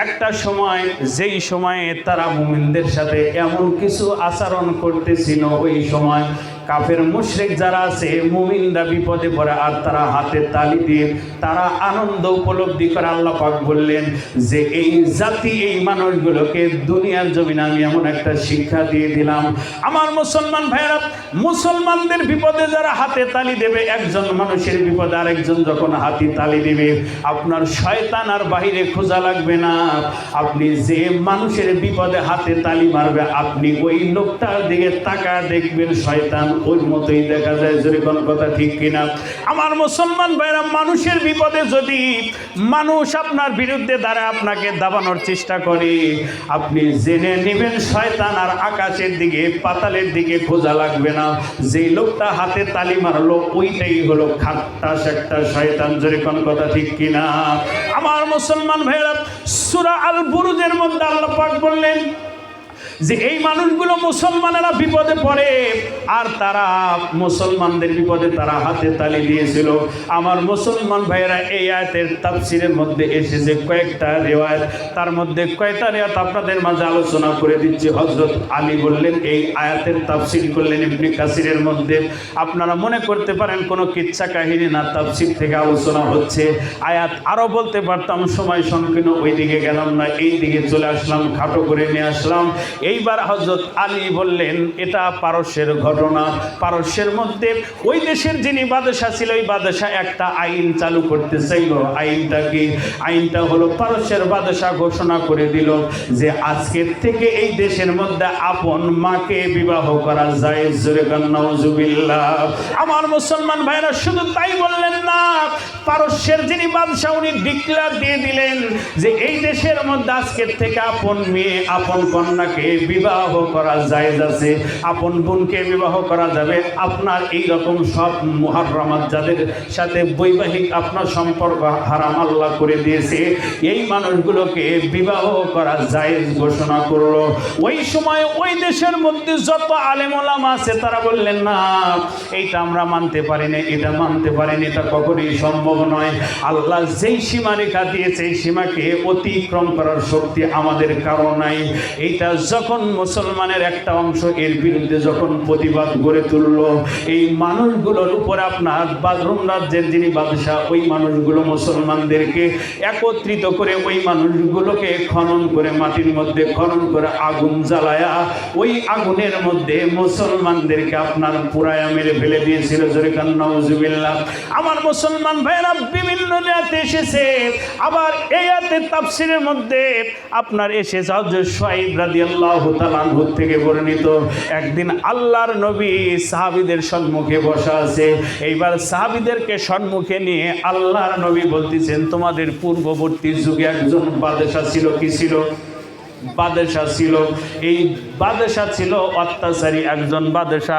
একটা সময় যেই সময়ে তারা মুমিনদের সাথে এমন কিছু আচরণ করতেছিল ওই সময় কাফের মুশরিক যারা আছে, মুমিনরা বিপদে পড়ে আর তারা হাতে তালি দিয়ে তারা আনন্দ উপলব্ধি করে আল্লাহ পাক বললেন যে এই জাতি, এই মানুষগুলোকে দুনিয়ার জমিনে আমি এমন একটা শিক্ষা দিয়ে দিলাম। আমার মুসলমান ভাইয়েরা, মুসলমানদের বিপদে যারা হাতে তালি দেবে, একজন মানুষের বিপদে আরেকজন যখন হাতি তালি দেবে, আপনার শয়তান আর বাহিরে খোঁজা লাগবে না। আপনি যে মানুষের বিপদে হাতে তালি মারবে, আপনি ওই লোকটার দিকে তাকা দেখবেন শয়তান মতোই দেখা যায় কথা ঠিক কিনা। আমার মুসলমান ভাইরা, মানুষের বিপদে যদি মানুষ আপনার বিরুদ্ধে দ্বারা আপনাকে দাবানোর চেষ্টা করে, আপনি জেনে নেবেন শয়তান আর আকাশের দিকে, পাতালের দিকে খোঁজা লাগবে না। যেই লোকটা হাতে তালি মারলো, ওইটাই হলো খাট্টা একটা শয়তান, যদি কোনো কথা ঠিক কিনা। আমার মুসলমান ভাইরা, সুরা আল বুরুজের মধ্যে আল্লাহ পাক বললেন যে এই মানুষগুলো মুসলমানেরা বিপদে পড়ে, আর তারা মুসলমানদের বিপদে তারা হাতে তালি দিয়েছিল। আমার মুসলমান ভাইয়েরা এই আয়াতের তাফসিরের মধ্যে এসেছে কয়েকটা রেওয়ায়ত। তার মধ্যে কয়েকটা রেওয়াত আপনাদের মাঝে আলোচনা করে দিচ্ছি। হজরত আলী বললেন, এই আয়াতের তাফসির করলেন ইবনে কাসিরের মধ্যে। আপনারা মনে করতে পারেন, কোনো কিচ্ছা কাহিনী না তাফসির থেকে আলোচনা হচ্ছে। আয়াত আরও বলতে পারতাম, সময় সংকীর্ণ ওই দিকে গেলাম না এই দিকে চলে আসলাম, খাটো করে নিয়ে আসলাম। এইবার হজরত আলী বললেন, এটা পারস্যের ঘটনা। পারস্যের মধ্যে ওই দেশের যিনি বাদশাহ ছিল, ওই বাদশাহ একটা আইন চালু করতে চাইল। আইনটা কি? আইনটা হলো পারস্যের বাদশাহ ঘোষণা করে দিল যে আজকের থেকে এই দেশের মধ্যে আপন মাকে বিবাহ করা যায়। আমার মুসলমান ভাইরা শুধু তাই বললেন না, পারস্যের যিনি বাদশাহ, উনি ডিক্লার দিয়ে দিলেন যে এই দেশের মধ্যে আজকের থেকে আপন মেয়ে, আপন কন্যাকে বিবাহ করা যায় আছে। আপন বোনকে বিবাহ করা যাবে। আপনার এই রকম সব মুহাররামাত যাদের সাথে বৈবাহিক আপনার সম্পর্ক হারাম আল্লাহ করে দিয়েছে, এই মানুষগুলোকে বিবাহ করা যায় ঘোষণা করল। ওই সময় ওই দেশের মধ্যে যত আলেমলাম আছে, তারা বললেন, না, এইটা আমরা মানতে পারি না এটা মানতে পারি না এটা কখনোই সম্ভব নয়। আল্লাহ যেই সীমারেখা দিয়েছে, এই সীমাকে অতিক্রম করার শক্তি আমাদের কারও নাই। এইটা যখন মুসলমানের একটা অংশ এর বিরুদ্ধে যখন প্রতিবাদ গড়ে তুলল, এই মানুষগুলোর উপর আপনার বাদরুম রাজ্যের যিনি বাদশাহ, ওই মানুষগুলো মুসলমানদেরকে একত্রিত করে ওই মানুষগুলোকে খনন করে মাটির মধ্যে, খনন করে আগুন জ্বালায়া, ওই আগুনের মধ্যে মুসলমানদেরকে আপনার পুরায়া মেরে ফেলে দিয়েছিল। জরিকান আমার মুসলমান ভাইরা বিভিন্ন জায়গাতে এসেছে। আবার এই আয়াতে তাফসিরের মধ্যে আপনার এসেছে হযরত সোয়াইব রাদিয়াল্লাহু থেকে বর্ণিত, একদিন আল্লাহর নবী সাহাবিদের সম্মুখে বসা আছে। এইবার সাহাবিদেরকে সম্মুখে নিয়ে আল্লাহর নবী বলতেছেন, তোমাদের পূর্ববর্তী যুগে একজন বাদশা ছিল কি ছিল? বাদশা ছিল। এই বাদশা ছিল অত্যাচারী একজন বাদশা।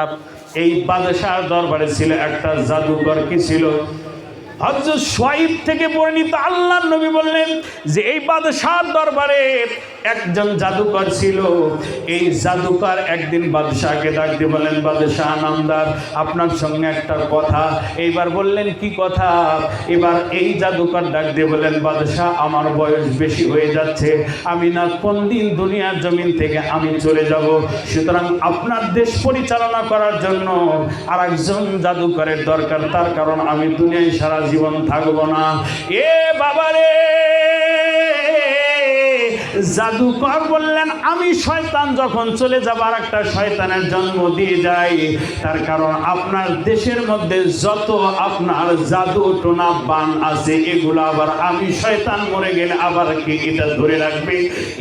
এই বাদশার দরবারে ছিল একটা জাদুঘর, কি ছিল? হজরত সোয়াইব থেকে বর্ণিত আল্লাহ নবী বললেন যে এই বাদশার দরবারে একজন জাদুকর ছিল। এই জাদুকর একদিন বাদশাহকে ডাক দিয়ে বললেন, বাদশাহ নামদার, আপনার সঙ্গে একটা কথা। এইবার বললেন, কি কথা? এবার এই জাদুকর ডাক দিয়ে বললেন, বাদশাহ, আমার বয়স বেশি হয়ে যাচ্ছে। আমি না কোন দিন দুনিয়ার জমিন থেকে আমি চলে যাব। সুতরাং আপনার দেশ পরিচালনা করার জন্য আর একজন জাদুকরের দরকার। তার কারণ আমি দুনিয়ায় সারা জীবন থাকব না। এ বাবারে! জাদুকর বললেন, আমি শয়তান যখন চলে যাবার একটা শয়তানের জন্ম দিয়ে যাই, তার কারণ আপনার দেশের মধ্যে যত আপনার জাদু টোনা বান আছে, এগুলো আবার আমি শয়তান মরে গেলে আবার কি এটা ধরে রাখবে?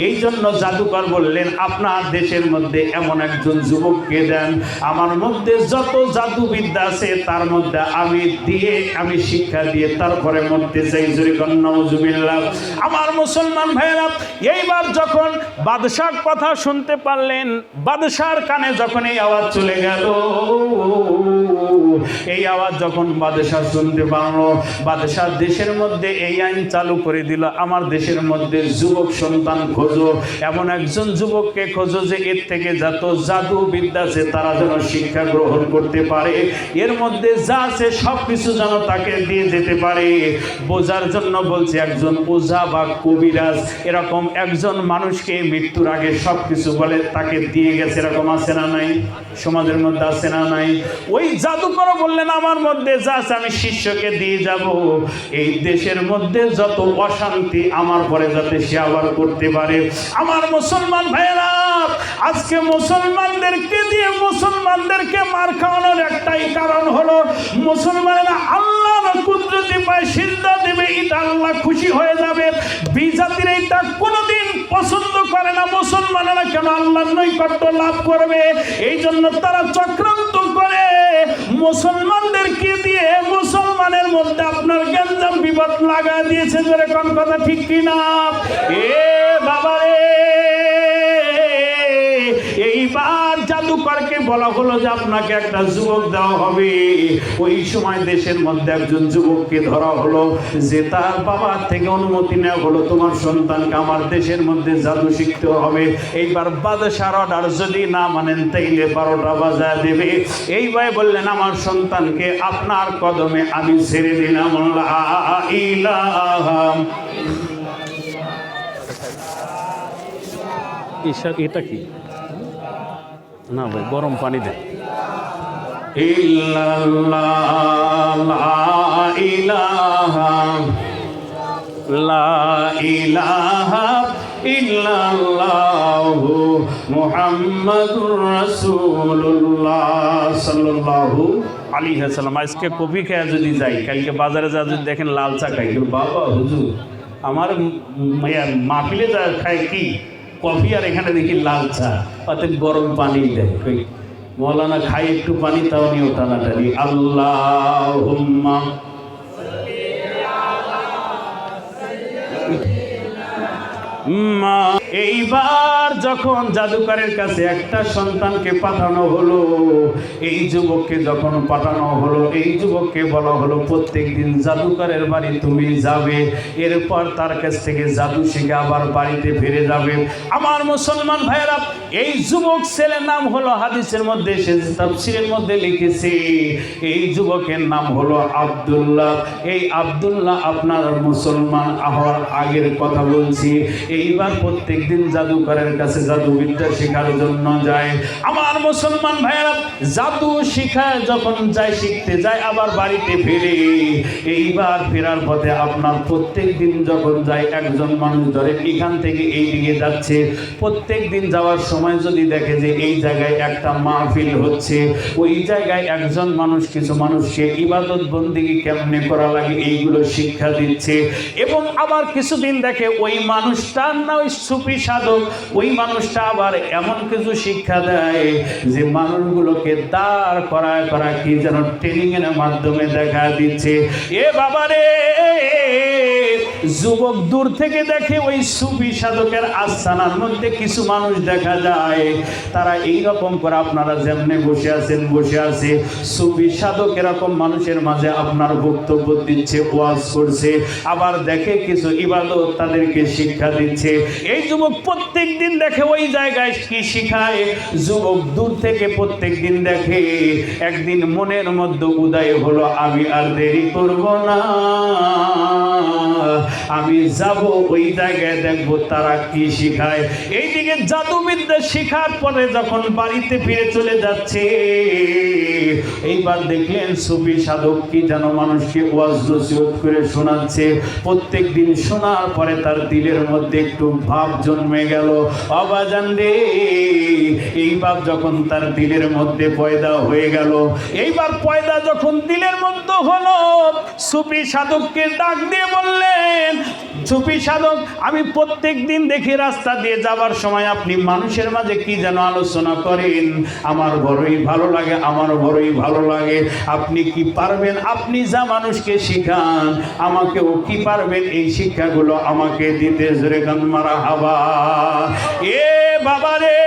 এই জন্য জাদুকর বললেন, আপনার দেশের মধ্যে এমন একজন যুবককে দেন, আমার মধ্যে যত জাদুবিদ্যা আছে, তার মধ্যে আমি দিয়ে, আমি শিক্ষা দিয়ে তারপরে মরতে চাই। জুরি কন্যা আমার মুসলমান ভাইরা এই এইবার যখন বাদশার কথা শুনতে পারলেন বাদশার কানে যখন এই আওয়াজ চলে গেল এই আওয়াজ যখন বাদশাহ শুনতে পারল, বাদশাহ দেশের মধ্যে এই আইন চালু করে দিল। আমার দেশের মধ্যে যুবক সন্তান খোঁজো। এমন একজন যুবককে খোঁজো যে এর থেকে যত জাদু বিদ্যা আছে তারা যেন শিক্ষা গ্রহণ করতে পারে। এর মধ্যে যা আছে সব কিছু যেন তাকে দিয়ে যেতে পারে। বোঝার জন্য বলছে একজন ওঝা বা কবিরাজ। এরকম একজন মানুষকে মৃত্যুর আগে সব কিছু বলে তাকে দিয়ে গেছে। এরকম আছে না নাই? সমাজের মধ্যে আছে না নাই? ওই জাদুকর বললেন, আমার মধ্যে যা আছে আমি শিষ্যকে দিয়ে যাব। এই দেশের মধ্যে যত অশান্তি, আমার পরে যাতে সে আবার করতে পারে। আমার মুসলমান ভাইয়েরা, আজকে মুসলমানদেরকে দিয়ে মুসলমানদেরকে মার খাওয়ানোর একটাই কারণ হলো, মুসলমানেরা আল্লাহর কুদরতি পায় সিদ্ধা দেবে, এটা আল্লাহ খুশি হয়ে যাবে। বিজাতির এইটা কোনোদিন পছন্দ করে না, মুসলমানেরা কেন আল্লাহর নৈকট্য লাভ করবে? এই জন্য তারা চক্রান্ত করে মুসলমানদেরকে দিয়ে মুসলমানের মধ্যে আপনার গঞ্জাম বিপদ লাগা দিয়েছে? জোরে কোন কথা ঠিক কিনা? এ বাবা রে এইবার বলা হলো যে আপনাকে একটা যুবক দেওয়া হবে। ওই সময় দেশের মধ্যে একজন যুবককে ধরা হলো যে তার বাবার থেকে অনুমতি নেওয়া হলো, তোমার সন্তানকে আমার দেশের মধ্যে জাদু শিখতে হবে। এইবার বাদশার অর্ডার যদি না মানেন, তাইলে বারোটা বাজা দেবে। এই ভাই বললেন, আমার সন্তানকে আপনার কদমে আমি ছেড়ে দিলাম। এটা কি? না ভাই, গরম পানি ওয়াসাল্লাম। আজকে কফি খেয়ে যদি যাই, কালকে বাজারে যা যদি দেখেন লাল চা খাই। বাবা, হুজুর, আমার মাহফিলে যা খায় কি? কফি আর এখানে দেখি লাল চা। অর্থাৎ গরম পানি দেয়। মৌলানা খাই একটু পানি, তাও নিয়ে টানাটানি আল্লাহ এইবার যখন জাদুকারের কাছে একটা সন্তানকে পাঠানো হলো, এই যুবককে যখন পাঠানো হলো, এই যুবককে বলা হলো প্রত্যেক দিন জাদুকরের বাড়ি তুমি যাবে, এরপর তার কাছ থেকে জাদু শিখে আবার বাড়িতে ফিরে যাবে। আমার মুসলমান ভাইয়েরা, এই যুবক ছেলের নাম হলো হাদিসের মধ্যে, সে তাফসিরের মধ্যে লিখেছে, এই যুবকের নাম হলো আব্দুল্লাহ। এই আব্দুল্লাহ আপনার মুসলমান হওয়ার আগের কথা বলছি। এইবার প্রত্যেক দিন জাদুকরের কাছে জাদুবিদ্যা শেখার জন্য যায়। আমার মুসলমান ভাইয়েরা, জাদু শিখায় যখন যায়, শিখতে যায়, আবার বাড়িতে ফিরে। এইবার ফেরার পথে আপনার প্রত্যেক দিন যখন যায়, একজন মানুষ ধরে এখান থেকে এই দিকে যাচ্ছে। প্রত্যেক দিন যাওয়ার সময় যদি দেখে যে এই জায়গায় একটা মাহফিল হচ্ছে, ওই জায়গায় একজন মানুষ, কিছু মানুষকে ইবাদত বন্দিগি কেমনে করা লাগে, এইগুলো শিক্ষা দিচ্ছে। এবং আবার কিছুদিন দেখে ওই মানুষটার না ওই সুফি সাধক, ওই মানুষটা আবার এমন কিছু শিক্ষা দেয় যে মানুষগুলোকে দাঁড় করায় করা কি যেন ট্রেনিং এর মাধ্যমে দেখা দিচ্ছে। এ বাবারে! যুবক দূর থেকে দেখে ওই সুফি সাধকের আস্থানার মধ্যে কিছু মানুষ দেখা যায়। তারা এই রকম করে আপনারা যেমনে বসে আছেন, বসে আছে। সুফি সাধক এরকম মানুষের মাঝে আপনার বক্তব্য দিচ্ছে, ওয়াজ করছে, আবার দেখে কিছু ইবাদত তাদেরকে শিক্ষা দিচ্ছে। এই যুবক প্রত্যেক দিন দেখে ওই জায়গায় কি শিখায়? যুবক দূর থেকে প্রত্যেক দিন দেখে, একদিন মনের মধ্যে উদয় হলো, আমি আর দেরি করব না। আমি যাব, ওই জায়গায় দেখব তারা কি শিখায়। এইদিকে জাদুবিদ্যা শিখার পরে যখন বাড়িতে ফিরে চলে যাচ্ছে, এইবার দেখলেন সুফি সাধক কি যেন মানুষকে ওয়াজ নসিহত করে শোনাচ্ছে। প্রত্যেক দিন শোনার পরে তার দিলের মধ্যে একটু ভাব জন্মে গেল। অবাজান রে, এই ভাব যখন তার দিলের মধ্যে পয়দা হয়ে গেল। এইবার পয়দা যখন দিলের মধ্যে হলো, সুফি সাধককে ডাক দিয়ে বললেন বললেন সুফি সাধক, আমি প্রত্যেক দিন দেখি রাস্তা দিয়ে যাবার সময় আপনি মানুষের মাঝে কি যেন আলোচনা করেন? আমার বড়ই ভালো লাগে, আমার বড়ই ভালো লাগে। আপনি কি পারবেন? আপনি যা মানুষকে শিখান, আমাকেও কি পারবেন? এই শিক্ষাগুলো আমাকে দিতে জোরে গান মারা হাবা। এ বাবা রে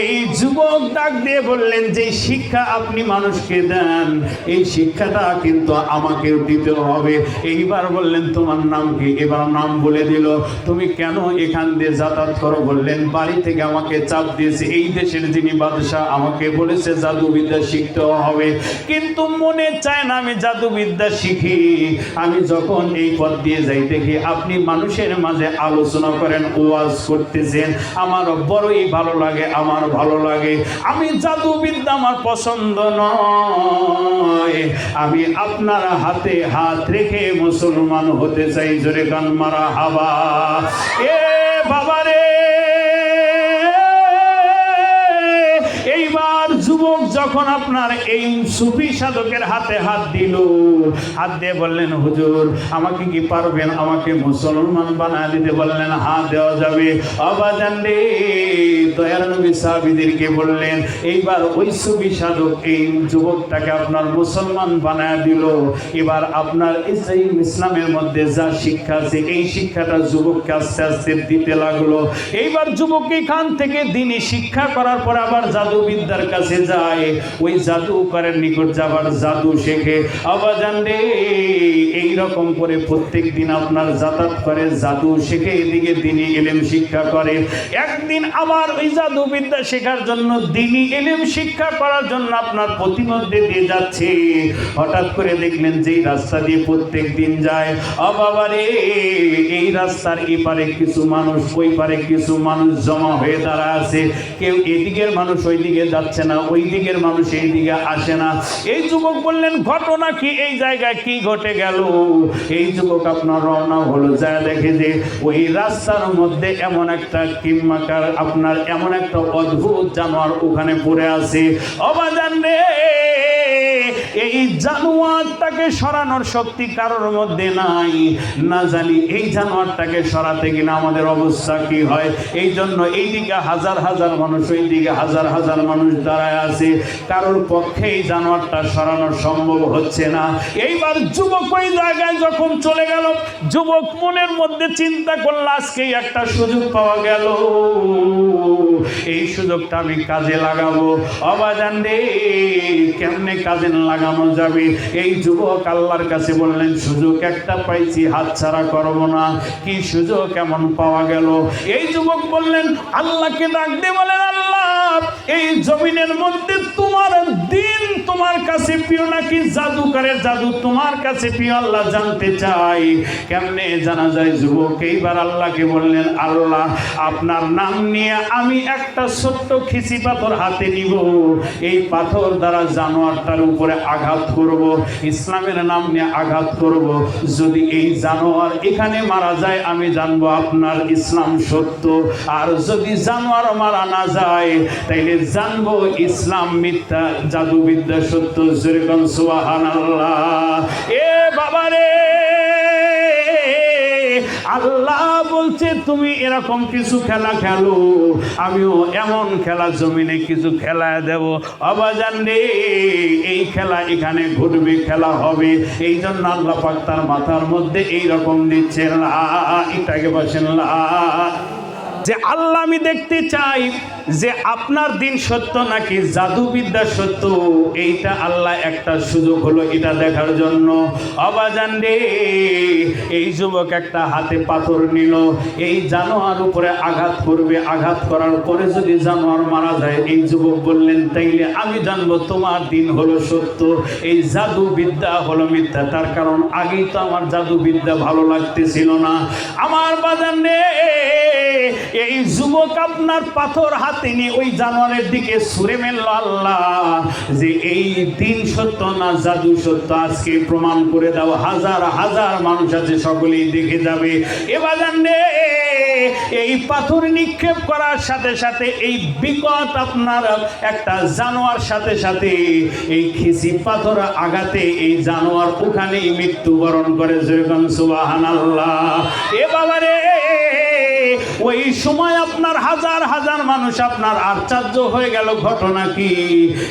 এই যুবক ডাক দিয়ে বললেন যে শিক্ষা আপনি মানুষকে দেন, এই শিক্ষাটা কিন্তু আমাকেও দিতে হবে। এইবার বললেন, তোমার নাম কি? এবার নাম বলে দিল, তুমি কেন এখান দিয়ে যাতায়াত করো? বললেন, বাড়ি থেকে আমাকে চাপ দিয়েছে। এই দেশের যিনি বাদশাহ, আমাকে বলেছে জাদুবিদ্যা শিখতে হবে। কিন্তু মনে চায় না, আমি জাদুবিদ্যা শিখি। আমি যখন এই পথ দিয়ে যাই দেখি, আপনি মানুষের মাঝে আলোচনা করেন, ওয়াজ করতেছেন। আমার বড়ই ভালো লাগে, আমার ভালো লাগে। আমি জাদুবিদ্যা আমার পছন্দ নয়। আমি আপনার হাতে হাত রেখে মুসলমান হতে চাই, জোরে গান মারা হাবা। এ বাবা যুবক যখন আপনার এই সুফি সাধকের হাতে হাত দিল, হাত দিয়ে বললেন, হুজুর, আমাকে কি পারবেন? আমাকে মুসলমান বানা দিতে। বললেন, হাত দেওয়া যাবে। অবাজান রে দয়ার নবী সাহাবিদেরকে বললেন, এইবার ওই সুফি সাধক, এই যুবকটাকে আপনার মুসলমান বানায় দিল। এবার আপনার এই ইসলামের মধ্যে যা শিক্ষা আছে, এই শিক্ষাটা যুবককে আস্তে আস্তে দিতে লাগল। এইবার যুবক এখান থেকে দিনে শিক্ষা করার পর আবার জাদুবিদ্যার কাছে যায়, ওই জাদুকরের নিকট যাবার জাদু শেখে। আবার জানলে এই রকম করে প্রত্যেক দিন আপনার যাতায়াত করে, জাদু শেখে, এদিকে দিনই এলেম শিক্ষা করে। একদিন আবার ওই জাদুবিদ্যা শেখার জন্য দিনই এলেম শিক্ষা করার জন্য আপনার প্রতিমধ্যে দিয়ে যাচ্ছে। হঠাৎ করে দেখলেন যে রাস্তা দিয়ে প্রত্যেক দিন যায় অবাবারে এই রাস্তার এপারে কিছু মানুষ, ওই পারে কিছু মানুষ জমা হয়ে দাঁড়া আছে। কেউ এদিকের মানুষ ওই দিকে যাচ্ছে না, ওই দিকের মানুষ এই দিকে আসে না। এই যুবক বললেন, ঘটনা কি? এই জায়গায় কি ঘটে গেল? এই যুবক আপনার রওনা হলো। যা দেখে যে ওই রাস্তার মধ্যে এমন একটা কিম্মাকার আপনার এমন একটা অদ্ভুত জানোয়ার ওখানে পড়ে আছে। অবাজান রে! এই জানোয়ারটাকে সরানোর শক্তি কারোর মধ্যে নাই। না জানি এই জানোয়ারটাকে সরাতে কিনা আমাদের অবস্থা কি হয়। এই জন্য এইদিকে হাজার হাজার মানুষ ওই দিকে হাজার হাজার মানুষ দাঁড়ায় আছে। কারোর পক্ষে এই জানোয়ারটা সরানো সম্ভব হচ্ছে না। এইবার যুবক ওই জায়গায় যখন চলে গেল, যুবক মনের মধ্যে চিন্তা করল আজকে একটা সুযোগ পাওয়া গেল। এই সুযোগটা আমি কাজে লাগাবো। অবাজান রে কেমনে কাজে লাগানো যাবে? এই যুবক আল্লাহর কাছে বললেন, সুযোগ একটা পাইছি হাতছাড়া করব না। কি সুযোগ, কেমন পাওয়া গেল? এই যুবক বললেন, আল্লাহকে ডাক দিয়ে বলেন, আল্লাহ, এই জমিনের মধ্যে তোমার দিন তোমার কাছে প্রিয় নাকি জাদুকারের জাদু? তোমার কাছে প্রিয় আল্লাহ জানতে চাই। কেমনে জানা যায় যুবক? এইবার আল্লাহকে বললেন, আল্লাহ, আপনার নাম নিয়ে আমি একটা ছোট্ট খিচি পাথর হাতে নিব। এই পাথর দ্বারা জানোয়ারটার উপরে আঘাত করব, ইসলামের নাম নিয়ে আঘাত করব। যদি এই জানোয়ার এখানে মারা যায়, আমি জানব আপনার ইসলাম সত্য। আর যদি জানোয়ার মারা না যায়, তাইলে জানব ইসলাম মিথ্যা, জাদুবিদ্যা সত্য যেরকম আল্লাহ এ আল্লাহ বলছে, তুমি এরকম কিছু খেলা খেলো। আমিও এমন খেলা জমিনে কিছু খেলা দেব। অবাজান রে এই খেলা এখানে ঘটবে, খেলা হবে। এই জন্য আল্লাহ পাক তার মাথার মধ্যে এই রকম দিচ্ছে লা এটাকে বসেন লা যে আল্লাহ আমি দেখতে চাই যে আপনার দিন সত্য নাকি জাদুবিদ্যা সত্য, এইটা আল্লাহ একটা সুযোগ হলো এটা দেখার জন্য। অবাজান রে, এই যুবক একটা হাতে পাথর নিল, এই জানোয়ার উপরে আঘাত করবে, আঘাত করার পরে যদি জানোয়ার মারা যায়, এই যুবক বললেন, তাইলে আমি জানব তোমার দিন হলো সত্য, এই জাদুবিদ্যা হলো মিথ্যা। তার কারণ আগেই তো আমার জাদুবিদ্যা ভালো লাগতেছিল না। আমার বাজান রে, এই যুবক আপনার পাথর হাতে নিয়ে ওই জানোয়ারের দিকে সুরে মেলল, আল্লাহ, যে এই দিন সত্য না জাদু সত্য আজকে প্রমাণ করে দাও। হাজার হাজার মানুষ আছে, সকলেই দেখে যাবে। এবার রে, এই পাথর নিক্ষেপ করার সাথে সাথে, এই বিকট আপনার একটা জানোয়ার সাথে সাথে, এই খিসি পাথর আঘাতে এই জানোয়ার ওখানেই মৃত্যুবরণ করে। যেরকম সুবাহান আল্লাহ এ বাবারে ওই সময় আপনার হাজার হাজার মানুষ আপনার আশ্চর্য হয়ে গেল ঘটনা কি?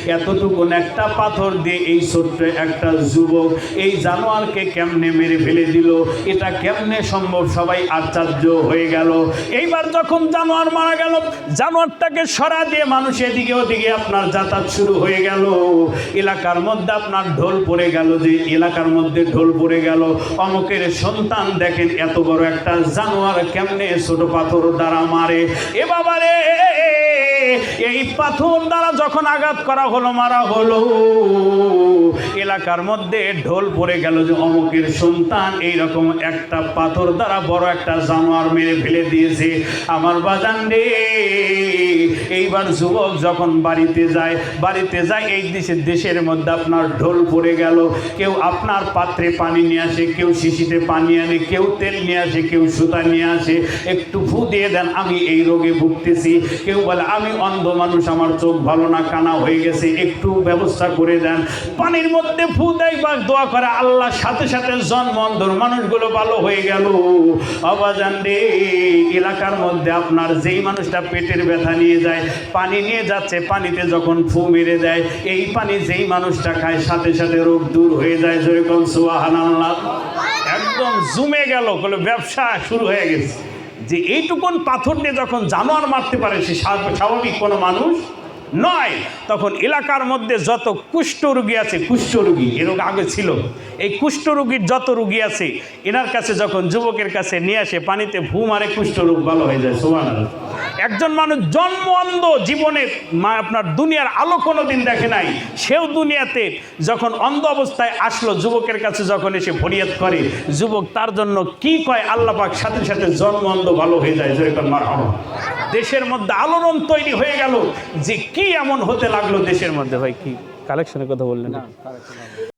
এতটুকুন একটা পাথর দিয়ে এই ছোট্ট একটা যুবক এই জানোয়ারকে কেমনে মেরে ফেলে দিল? এটা কেমনে সম্ভব? সবাই আশ্চর্য হয়ে গেল। এইবার যখন জানোয়ার মারা গেল, জানোয়ারটাকে সরা দিয়ে মানুষ এদিকে ওদিকে আপনার যাতায়াত শুরু হয়ে গেল। এলাকার মধ্যে আপনার ঢোল পড়ে গেল যে এলাকার মধ্যে ঢোল পড়ে গেল। অমুকের সন্তান দেখেন এত বড় একটা জানোয়ার কেমনে ছোট পাথর দ্বারা মারে। এ বাবারে! এই পাথর দ্বারা যখন আঘাত করা হলো, মারা হলো। এলাকার মধ্যে ঢোল পড়ে গেল যে অমুকের সন্তান এইরকম একটা পাথর দ্বারা বড় একটা জানোয়ার মেরে ফেলে দিয়েছে। আমার বাজান রে, এইবার যুবক যখন বাড়িতে যায় বাড়িতে যায়, এই দেশের দেশের মধ্যে আপনার ঢোল পড়ে গেল। কেউ আপনার পাত্রে পানি নিয়ে আসে, কেউ শিশিতে পানি আনে, কেউ তেল নিয়ে আসে, কেউ সুতা নিয়ে আসে। একটু ফু দিয়ে দেন, আমি এই রোগে ভুগতেছি। কেউ বলে, আমি অন্ধ মানুষ আমার চোখ ভালো না, কানা হয়ে গেছে, একটু ব্যবস্থা করে দেন। পানির মধ্যে ফু দেয় দোয়া করে আল্লাহ সাথে সাথে জন্ম অন্ধর মানুষগুলো ভালো হয়ে গেল। অবাজান রে, এলাকার মধ্যে আপনার যেই মানুষটা পেটের ব্যথা নিয়ে যায়, পানি নিয়ে যাচ্ছে, পানিতে যখন ফু মেরে দেয়, এই পানি যেই মানুষটা খায়, সাথে সাথে রোগ দূর হয়ে যায় যেরকম আল্লাহ একদম জুমে গেল, বলে ব্যবসা শুরু হয়ে গেছে। যে এইটুকুন পাথর দিয়ে যখন জানোয়ার মারতে পারে সে স্বা- স্বাভাবিক কোনো মানুষ নয়। তখন এলাকার মধ্যে যত কুষ্ঠ রুগী আছে, কুষ্ঠ রুগী, এ রোগ আগে ছিল, এই কুষ্ঠ রুগীর যত রুগী আছে, এনার কাছে যখন যুবকের কাছে নিয়ে আসে, পানিতে ভূ মারে কুষ্ঠ রোগ ভালো হয়ে যায় সোমান একজন মানুষ জন্ম অন্ধ জীবনে আপনার দুনিয়ার আলো কোনো দিন দেখে নাই, সেও দুনিয়াতে যখন অন্ধ অবস্থায় আসলো, যুবকের কাছে যখন এসে ফরিয়াদ করে, যুবক তার জন্য কি কয়? আল্লাহ পাক সাথে সাথে জন্ম অন্ধ ভালো হয়ে যায় যেরকম মার দেশের মধ্যে আলোড়ন তৈরি হয়ে গেল, যে কি এমন হতে লাগল দেশের মধ্যে? ভাই, কি কালেকশনের কথা বললেন?